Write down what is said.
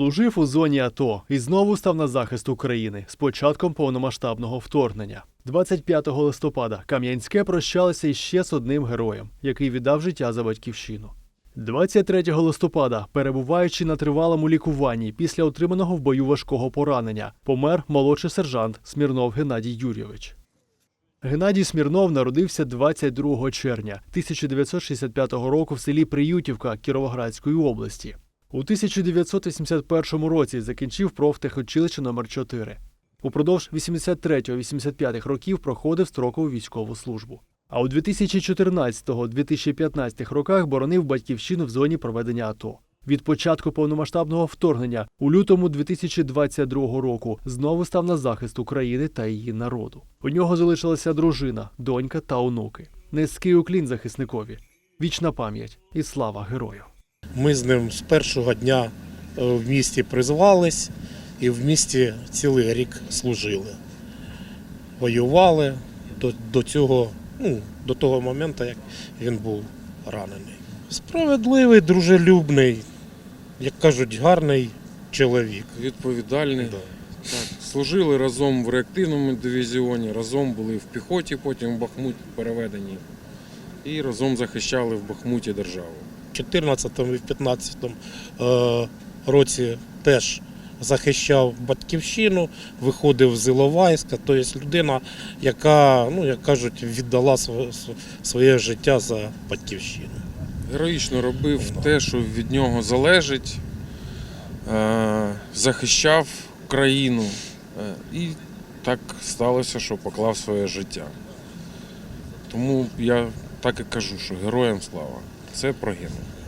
Служив у зоні АТО і знову став на захист України з початком повномасштабного вторгнення. 25 листопада Кам'янське прощалося іще з одним героєм, який віддав життя за батьківщину. 23 листопада, перебуваючи на тривалому лікуванні після отриманого в бою важкого поранення, помер молодший сержант Смірнов Геннадій Юрійович. Геннадій Смірнов народився 22 червня 1965 року в селі Приютівка Кіровоградської області. У 1981 році закінчив профтехучилище номер 4 Упродовж 83-85 років проходив строкову військову службу. А у 2014-2015 роках боронив батьківщину в зоні проведення АТО. Від початку повномасштабного вторгнення у лютому 2022 року знову став на захист України та її народу. У нього залишилася дружина, донька та онуки. Низький уклін захисникові, вічна пам'ять і слава герою. Ми з ним з першого дня е, в місті призвались і в місті цілий рік служили. Воювали до, до цього, ну, до того моменту, як він був ранений. Справедливий, дружелюбний, як кажуть, гарний чоловік. Відповідальний. Да. Так, служили разом в реактивному дивізіоні, разом були в піхоті, потім в Бахмут переведені. І разом захищали в Бахмуті державу. В 14 і в 15 е, році теж захищав батьківщину, виходив з Іловайська. Тобто людина, яка, ну як кажуть, віддала своє, життя за батьківщину. Героїчно робив те, що від нього залежить, е, захищав країну. Е, І так сталося, що поклав своє життя. Тому я так і кажу, що героям слава. Це прогинув.